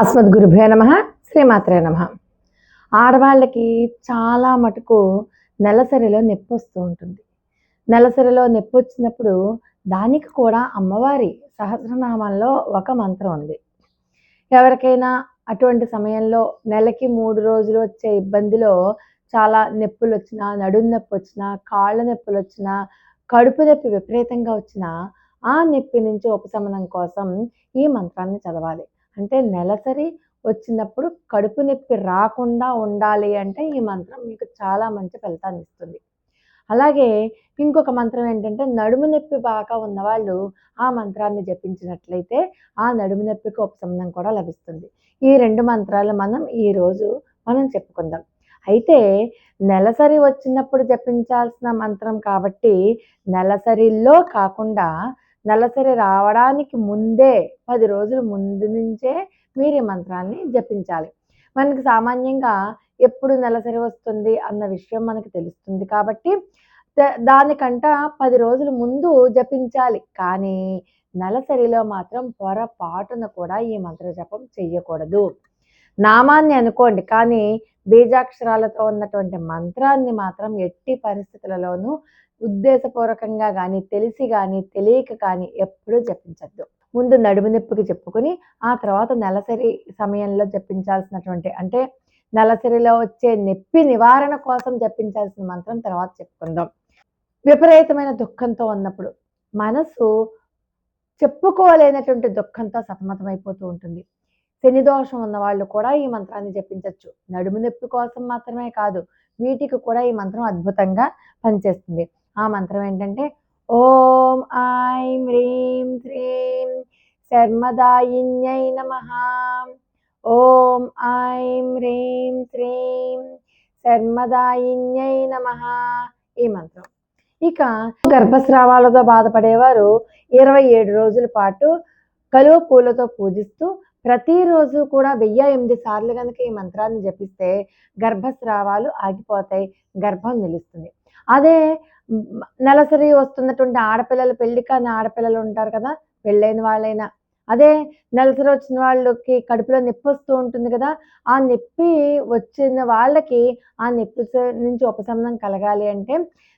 అస్మద్గురుభ్యో నమ శ్రీమాత్రే నమ. ఆడవాళ్ళకి చాలా మటుకు నెలసరిలో నొప్పి వస్తూ ఉంటుంది. నెలసరిలో నొప్పి వచ్చినప్పుడు దానికి కూడా అమ్మవారి సహస్రనామంలో ఒక మంత్రం ఉంది. ఎవరికైనా అటువంటి సమయంలో నెలకి మూడు రోజులు వచ్చే ఇబ్బందిలో చాలా నొప్పులు వచ్చినా నడుము నొప్పి వచ్చినా కాళ్ళ నొప్పులు వచ్చినా కడుపు నొప్పి విపరీతంగా వచ్చినా ఆ నొప్పి నుంచి ఉపశమనం కోసం ఈ మంత్రాన్ని చదవాలి. అంటే నెలసరి వచ్చినప్పుడు కడుపు నొప్పి రాకుండా ఉండాలి అంటే ఈ మంత్రం మీకు చాలా మంచి ఫలితాన్ని ఇస్తుంది. అలాగే ఇంకొక మంత్రం ఏంటంటే నడుము నొప్పి బాగా ఉన్నవాళ్ళు ఆ మంత్రాన్ని జపించినట్లయితే ఆ నడుము నొప్పికి ఉపశమనం కూడా లభిస్తుంది. ఈ రెండు మంత్రాలు మనం ఈరోజు మనం చెప్పుకుందాం. అయితే నెలసరి వచ్చినప్పుడు జపించాల్సిన మంత్రం కాబట్టి నెలసరిలో కాకుండా నెలసరి రావడానికి ముందే పది రోజుల ముందు నుంచే మీరు ఈ మంత్రాన్ని జపించాలి. మనకి సామాన్యంగా ఎప్పుడు నెలసరి వస్తుంది అన్న విషయం మనకి తెలుస్తుంది కాబట్టి దానికంట పది రోజుల ముందు జపించాలి. కానీ నెలసరిలో మాత్రం పొరపాటున కూడా ఈ మంత్ర జపం చెయ్యకూడదు. నామాన్ని అనుకోండి కానీ బీజాక్షరాలతో ఉన్నటువంటి మంత్రాన్ని మాత్రం ఎట్టి పరిస్థితులలోనూ ఉద్దేశపూర్వకంగా కానీ తెలిసి కానీ తెలియక కానీ ఎప్పుడూ జపించద్దు. ముందు నడుము నొప్పికి చెప్పుకొని ఆ తర్వాత నెలసరి సమయంలో జపించాల్సినటువంటి అంటే నెలసరిలో వచ్చే నొప్పి నివారణ కోసం జపించాల్సిన మంత్రం తర్వాత చెప్పుకుందాం. విపరీతమైన దుఃఖంతో ఉన్నప్పుడు మనసు చెప్పుకోలేనటువంటి దుఃఖంతో సతమతమైపోతూ ఉంటుంది. శని దోషం ఉన్న వాళ్ళు కూడా ఈ మంత్రాన్ని జపించవచ్చు నడుము నొప్పి కోసం మాత్రమే కాదు వీటికి కూడా ఈ మంత్రం అద్భుతంగా పనిచేస్తుంది. ఆ మంత్రం ఏంటంటే ఓం ఐం హ్రీం శ్రీం శర్మదాయిన్యై నమ. ఓం ఐం హ్రీం శ్రీం శర్మదాయిన్యై నమ. ఈ మంత్రం. ఇక గర్భస్రావాలతో బాధపడేవారు ఇరవై ఏడు రోజుల పాటు కలువ పూలతో పూజిస్తూ ప్రతిరోజు కూడా వెయ్యి ఎనిమిది సార్లు కనుక ఈ మంత్రాన్ని జపిస్తే గర్భస్రావాలు ఆగిపోతాయి గర్భం నిలుస్తుంది. అదే నెలసరి వస్తున్నటువంటి ఆడపిల్లలు పెళ్ళి కాని ఆడపిల్లలు ఉంటారు కదా పెళ్ళైన వాళ్ళైనా. అదే నెలసరి వచ్చిన వాళ్ళకి కడుపులో నొప్పి వస్తూ ఉంటుంది కదా ఆ నొప్పి వచ్చిన వాళ్ళకి ఆ నొప్పి నుంచి ఉపశమనం కలగాలి అంటే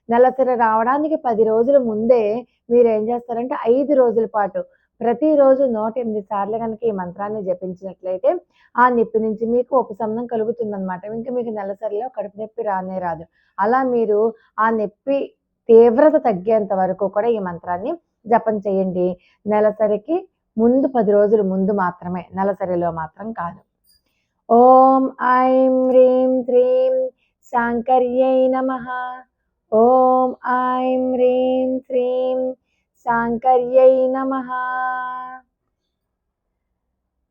నెలసరి రావడానికి పది రోజుల ముందే మీరు ఏం చేస్తారంటే ఐదు రోజుల పాటు ప్రతిరోజు నూట ఎనిమిది సార్లు కనుక ఈ మంత్రాన్ని జపించినట్లయితే ఆ నొప్పి నుంచి మీకు ఉపశమనం కలుగుతుందన్నమాట. ఇంకా మీకు నెలసరిలో కడుపు నొప్పి రానే రాదు. అలా మీరు ఆ నొప్పి తీవ్రత తగ్గేంత వరకు కూడా ఈ మంత్రాన్ని జపం చేయండి. నెలసరికి ముందు పది రోజుల ముందు మాత్రమే నెలసరిలో మాత్రం కాదు. ఓం ఐం హ్రీం శ్రీం శాంకర్యై నమ. ఓం ఐం హ్రీం శ్రీం శాంకర్యై నమ.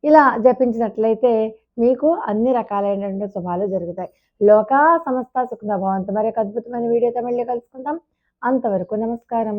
ఇలా జపించినట్లయితే మీకు అన్ని రకాలైనటువంటి శుభాలు జరుగుతాయి. లోకా సమస్త సుఖ భవంతు. మరి ఒక అద్భుతమైన వీడియోతో మళ్ళీ కలుసుకుందాం. అంతవరకు నమస్కారం.